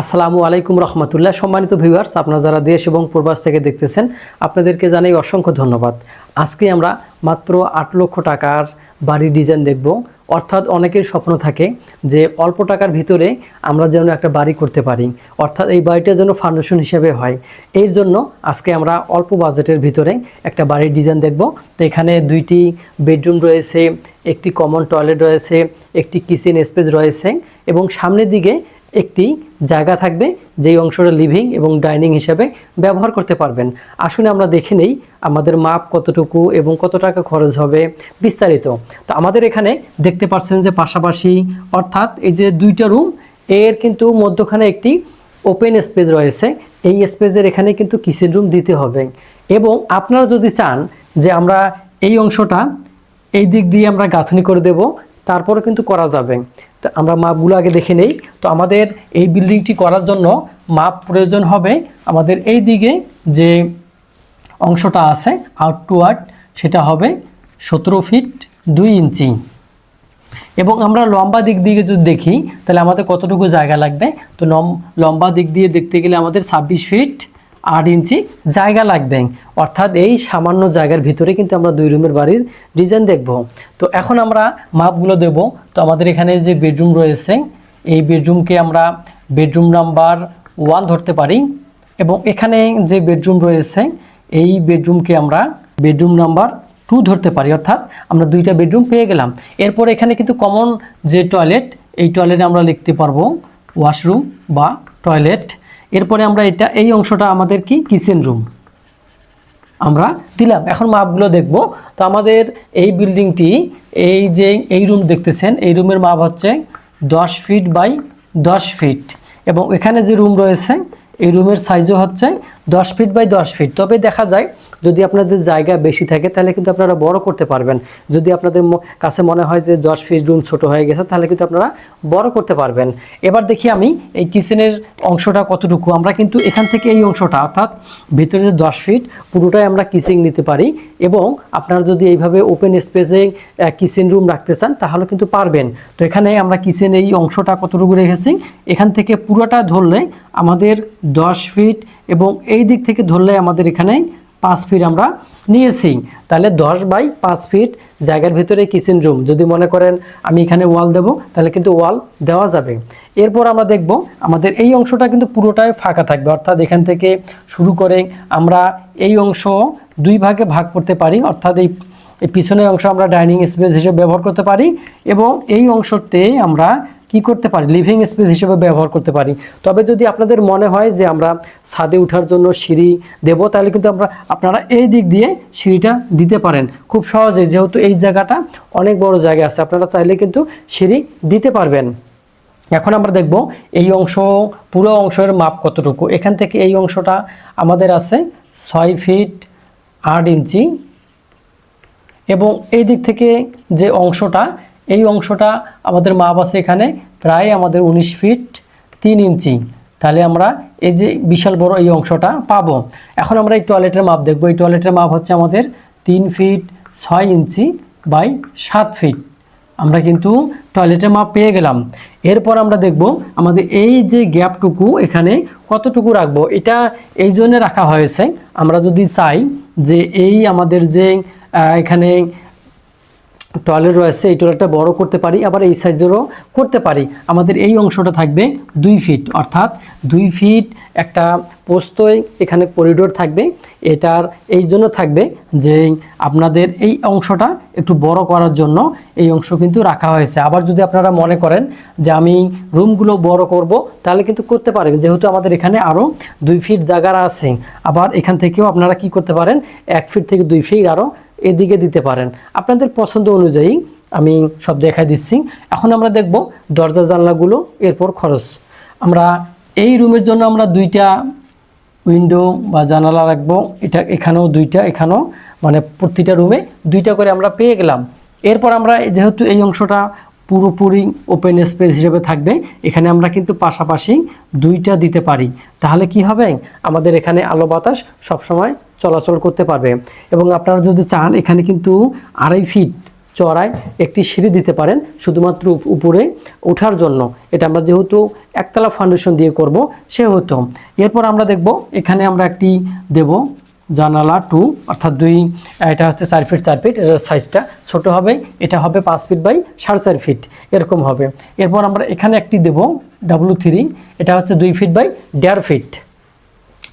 আসসালামু আলাইকুম রহমতুল্লাহ। সম্মানিত ভিউয়ার্স আপনারা যারা দেশ এবং প্রবাস থেকে দেখতেছেন, আপনাদেরকে জানাই অসংখ্য ধন্যবাদ। আজকে আমরা মাত্র আট লক্ষ টাকার বাড়ির ডিজাইন দেখব। অর্থাৎ অনেকের স্বপ্ন থাকে যে অল্প টাকার ভিতরে আমরা যেন একটা বাড়ি করতে পারি। অর্থাৎ এই বাড়িটা যেন ফাউন্ডেশন হিসেবে হয়। এর জন্য আজকে আমরা অল্প বাজেটের ভিতরে একটা বাড়ির ডিজাইন দেখব। তো এখানে দুইটি বেডরুম রয়েছে, একটি কমন টয়লেট রয়েছে, একটি কিচেন স্পেস রয়েছে এবং সামনের দিকে একটি জায়গা থাকবে যেই অংশটা লিভিং এবং ডাইনিং হিসাবে ব্যবহার করতে পারবেন। আসলে আমরা দেখে নেই আমাদের মাপ কতটুকু এবং কত টাকা খরচ হবে বিস্তারিত। তো আমাদের এখানে দেখতে পাচ্ছেন যে পাশাপাশি অর্থাৎ এই যে দুইটা রুম এর কিন্তু মধ্যখানে একটি ওপেন স্পেস রয়েছে। এই স্পেসের এখানে কিন্তু কিচেন রুম দিতে হবে। এবং আপনারা যদি চান যে আমরা এই অংশটা এই দিক দিয়ে আমরা গাঁথনি করে দেব, তারপরে কিন্তু করা যাবে। আমরা মাপগুলো আগে দেখে নেই। তো আমাদের এই বিল্ডিংটি করার জন্য মাপ প্রয়োজন হবে আমাদের এই দিকে যে অংশটা আছে আউট টু আউট সেটা হবে সতেরো ফিট দুই ইঞ্চি। এবং আমরা লম্বা দিক দিয়ে যদি দেখি, তাহলে আমাদের কতটুকু জায়গা লাগবে? তো লম- লম্বা দিক দিয়ে দেখতে গেলে আমাদের ছাব্বিশ ফিট আট ইঞ্চি জায়গা লাগবে। অর্থাৎ এই সামান্য জায়গার ভিতরে কিন্তু আমরা দুই রুমের বাড়ির ডিজাইন দেখব। তো এখন আমরা মাপগুলো দেব। তো আমাদের এখানে যে বেডরুম রয়েছে, এই বেডরুমকে আমরা বেডরুম নাম্বার ওয়ান ধরতে পারি এবং এখানে যে বেডরুম রয়েছে, এই বেডরুমকে আমরা বেডরুম নাম্বার টু ধরতে পারি। অর্থাৎ আমরা দুইটা বেডরুম পেয়ে গেলাম। এরপর এখানে কিন্তু কমন যে টয়লেট, এই টয়লেটে আমরা লিখতে পারব ওয়াশরুম বা টয়লেট। এরপরে আমরা এটা, এই অংশটা আমাদের কি? কিচেন রুম আমরা দিলাম। এখন মাপগুলো দেখব। তো আমাদের এই বিল্ডিংটি এই যে, এই রুম দেখতেছেন, এই রুমের মাপ হচ্ছে দশ ফিট বাই দশ ফিট এবং এখানে যে রুম রয়েছে, এই রুমের সাইজও হচ্ছে দশ ফিট বাই দশ ফিট তবে দেখা যায় যদি আপনাদের জায়গা বেশি থাকে, তাহলে কিন্তু আপনারা বড় করতে পারবেন। যদি আপনাদের কাছে মনে হয় যে দশ ফিট রুম ছোট হয়ে গেছে, তাহলে কিন্তু আপনারা বড় করতে পারবেন। এবার দেখি আমি এই কিচেনের অংশটা কতটুকু। আমরা কিন্তু এখান থেকে এই অংশটা, অর্থাৎ ভিতরে যে দশ ফিট, পুরোটাই আমরা কিচেন নিতে পারি এবং আপনারা যদি এইভাবে ওপেন স্পেসে কিচেন রুম রাখতে চান, তাহলে কিন্তু পারবেন। তো এখানে আমরা কিচেন এই অংশটা কতটুকু রেখেছি? এখান থেকে পুরোটা ধরলে আমাদের দশ ফিট এবং এই দিক থেকে ধরলে আমাদের এখানে পাঁচ ফিট আমরা নিয়েছি। তাহলে দশ বাই পাঁচ ফিট জায়গার ভিতরে কিচেন রুম যদি মনে করেন আমি এখানে ওয়াল দেব, তাহলে কিন্তু ওয়াল দেওয়া যাবে। এরপর আমরা দেখব আমাদের এই অংশটা কিন্তু পুরোটাই ফাঁকা থাকবে। অর্থাৎ এখান থেকে শুরু করে আমরা এই অংশ দুই ভাগে ভাগ করতে পারি। অর্থাৎ এই পিছনের অংশ আমরা ডাইনিং স্পেস হিসেবে ব্যবহার করতে পারি এবং এই অংশতে আমরা কি করতে পারি? লিভিং স্পেস হিসেবে ব্যবহার করতে পারি। তবে যদি আপনাদের মনে হয় যে আমরা ছাদে ওঠার জন্য সিঁড়ি দেব, তাহলে কিন্তু আমরা, আপনারা এই দিক দিয়ে সিঁড়িটা দিতে পারেন। খুব সহজে, যেহেতু এই জায়গাটা অনেক বড় জায়গা আছে, আপনারা চাইলে কিন্তু সিঁড়ি দিতে পারবেন। এখন আমরা দেখব এই অংশ, পুরো অংশের মাপ কতটুকু। এখান থেকে এই অংশটা আমাদের আছে ছয় ফিট আট ইঞ্চি। এবং এই দিক থেকে যে অংশটা এই অংশটা আমাদের মাপ আছে এখানে, প্রায় আমাদের উনিশ ফিট তিন ইঞ্চি। তাহলে আমরা এই যে বিশাল বড় এই অংশটা পাবো। এখন আমরা এই টয়লেটের মাপ দেখব। এই টয়লেটের মাপ হচ্ছে আমাদের তিন ফিট ছয় ইঞ্চি বাই সাত ফিট। আমরা কিন্তু টয়লেটের মাপ পেয়ে গেলাম। এরপর আমরা দেখব আমাদের এই যে গ্যাপটুকু এখানে কতটুকু রাখব। এটা এই জন্য রাখা হয়েছে। আমরা যদি চাই যে এই আমাদের যে এখানে টয়লেট রয়েছে, এই টয়লেটটা বড় করতে পারি, আবার এই সাইজেরও করতে পারি। আমাদের এই অংশটা থাকবে দুই ফিট, অর্থাৎ দুই ফিট একটা পোস্তই এখানে করিডোর থাকবে। এটার এই জন্য থাকবে যে আপনাদের এই অংশটা একটু বড় করার জন্য এই অংশ কিন্তু রাখা হয়েছে। আবার যদি আপনারা মনে করেন যে আমি রুমগুলো বড় করব, তাহলে কিন্তু করতে পারবেন। যেহেতু আমাদের এখানে আরও দুই ফিট জায়গা আছে, আবার এখান থেকেও আপনারা কি করতে পারেন, এক ফিট থেকে দুই ফিট আরও এদিকে দিতে পারেন। আপনাদের পছন্দ অনুযায়ী আমি সব দেখাই দিচ্ছি। এখন আমরা দেখব দরজা জানলাগুলো এরপর খরচ। আমরা এই রুমের জন্য আমরা দুইটা উইন্ডো বা জানালা রাখব। এটা এখানেও দুইটা, এখানেও মানে প্রতিটা রুমে দুইটা করে আমরা পেয়ে গেলাম। এরপর আমরা যেহেতু এই অংশটা পুরোপুরি ওপেন স্পেস হিসেবে থাকবে। এখানে আমরা কিন্তু পাশাপাশি দুইটা দিতে পারি। তাহলে কি হবে? আমাদের এখানে আলো বাতাস সবসময় চলাচল করতে পারবে। এবং আপনারা যদি চান, এখানে কিন্তু আড়াই ফিট চড়ায় একটি সিঁড়ি দিতে পারেন, শুধুমাত্র উপ- উপরে ওঠার জন্য। এটা আমরা যেহেতু একতলা ফাউন্ডেশন দিয়ে করব, সেহেতু। এরপর আমরা দেখব, এখানে আমরা একটি দেব। জানালা টু অর্থাৎ দুই, এটা হচ্ছে চার ফিট চার ফিট এটার সাইজটা ছোট হবে, এটা হবে পাঁচ ফিট বাই সাড়ে চার ফিট এরকম হবে। এরপর আমরা এখানে একটি দেব ডাব্লু থ্রি এটা হচ্ছে দুই ফিট বাই দেড় ফিট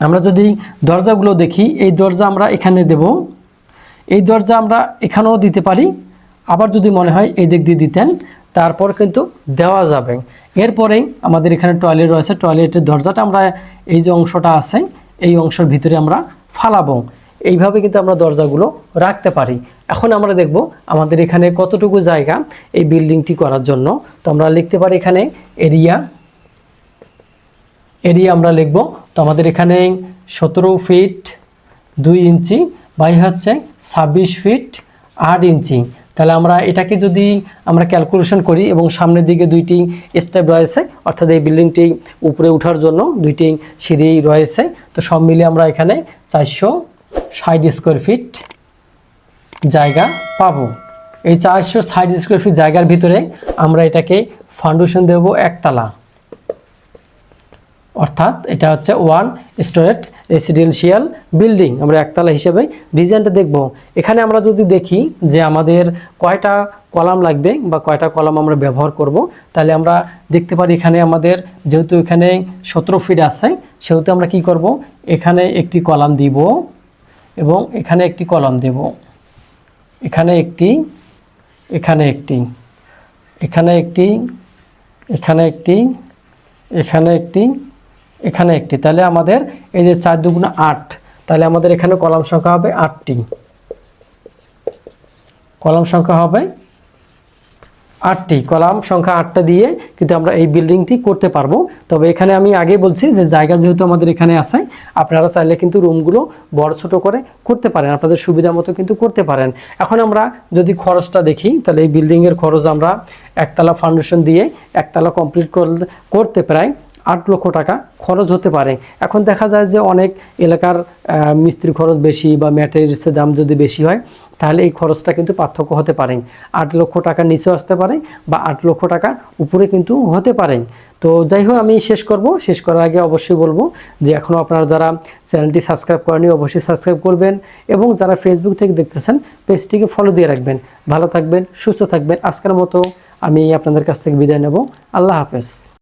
আমরা যদি দরজাগুলো দেখি, এই দরজা আমরা এখানে দেব। এই দরজা আমরা এখানেও দিতে পারি, আবার যদি মনে হয় এই দিক দিয়ে দিতেন, তারপর কিন্তু দেওয়া যাবে। এরপরেই আমাদের এখানে টয়লেট রয়েছে টয়লেটের দরজাটা আমরা, এই যে অংশটা আছে, এই অংশের ভিতরে আমরা ফালাবো। এইভাবে কিন্তু আমরা দরজাগুলো রাখতে পারি। এখন আমরা দেখব আমাদের এখানে কতটুকু জায়গা এই বিল্ডিংটি করার জন্য। তো আমরা লিখতে পারি এখানে এরিয়া। এরিয়া আমরা লিখব। তো আমাদের এখানে সতেরো ফিট দুই ইঞ্চি, বাই হচ্ছে ছাব্বিশ ফিট আট ইঞ্চি। তাহলে আমরা এটাকে যদি আমরা ক্যালকুলেশন করি এবং সামনের দিকে দুইটি স্টেপ রয়েছে, অর্থাৎ এই বিল্ডিংটি উপরে ওঠার জন্য দুইটি সিঁড়ি রয়েছে, তো সব মিলিয়ে আমরা এখানে চারশো ষাট স্কোয়ার ফিট জায়গা পাবো। এই চারশো ষাট স্কোয়ার ফিট জায়গার ভিতরে আমরা এটাকে ফাউন্ডেশন দেব একতলা। অর্থাৎ এটা হচ্ছে ওয়ান স্টোরেট রেসিডেন্সিয়াল বিল্ডিং আমরা একতলা হিসেবে ডিজাইনটা দেখব। এখানে আমরা যদি দেখি যে আমাদের কয়টা কলাম লাগবে বা কয়টা কলাম আমরা ব্যবহার করব, তাহলে আমরা দেখতে পারি এখানে আমাদের যেহেতু এখানে সতেরো ফিট আছে, সেহেতু আমরা কি করব, এখানে একটি কলাম দিব এবং এখানে একটি কলাম দেব। এখানে একটি এখানে একটি এখানে একটি এখানে একটি এখানে একটি এখানে একটি। তাহলে আমাদের এই যে চার দুগুণ আট, তাহলে আমাদের এখানে কলাম সংখ্যা হবে আটটি। কলাম সংখ্যা হবে আটটি। কলাম সংখ্যা আটটা দিয়ে কিন্তু আমরা এই বিল্ডিংটি করতে পারব। তবে এখানে আমি আগে বলছি যে জায়গা যেহেতু আমাদের এখানে আছে, আপনারা চাইলে কিন্তু রুমগুলো বড় ছোট করে করতে পারেন, আপনাদের সুবিধা মতো কিন্তু করতে পারেন। এখন আমরা যদি খরচটা দেখি, তাহলে এই বিল্ডিংয়ের খরচ আমরা একতলা ফাউন্ডেশন দিয়ে একতলা কমপ্লিট করতে প্রায় আট লক্ষ টাকা খরচ হতে পারে। এখন দেখা যায় যে অনেক এলাকার মিস্ত্রি খরচ বেশি বা ম্যাটেরিয়ালসের দাম যদি বেশি হয়, তাহলে এই খরচটা কিন্তু পার্থক্য হতে পারে। আট লক্ষ টাকার নিচেও আসতে পারে বা আট লক্ষ টাকা উপরে কিন্তু হতে পারে। তো যাই হোক, আমি শেষ করব। শেষ করার আগে অবশ্যই বলব যে এখনও আপনারা যারা চ্যানেলটি সাবস্ক্রাইব করেনি অবশ্যই সাবস্ক্রাইব করবেন এবং যারা ফেসবুক থেকে দেখতেছেন, পেজটিকে ফলো দিয়ে রাখবেন। ভালো থাকবেন, সুস্থ থাকবেন। আজকের মতো আমি আপনাদের কাছ থেকে বিদায় নেব। আল্লাহ হাফেজ।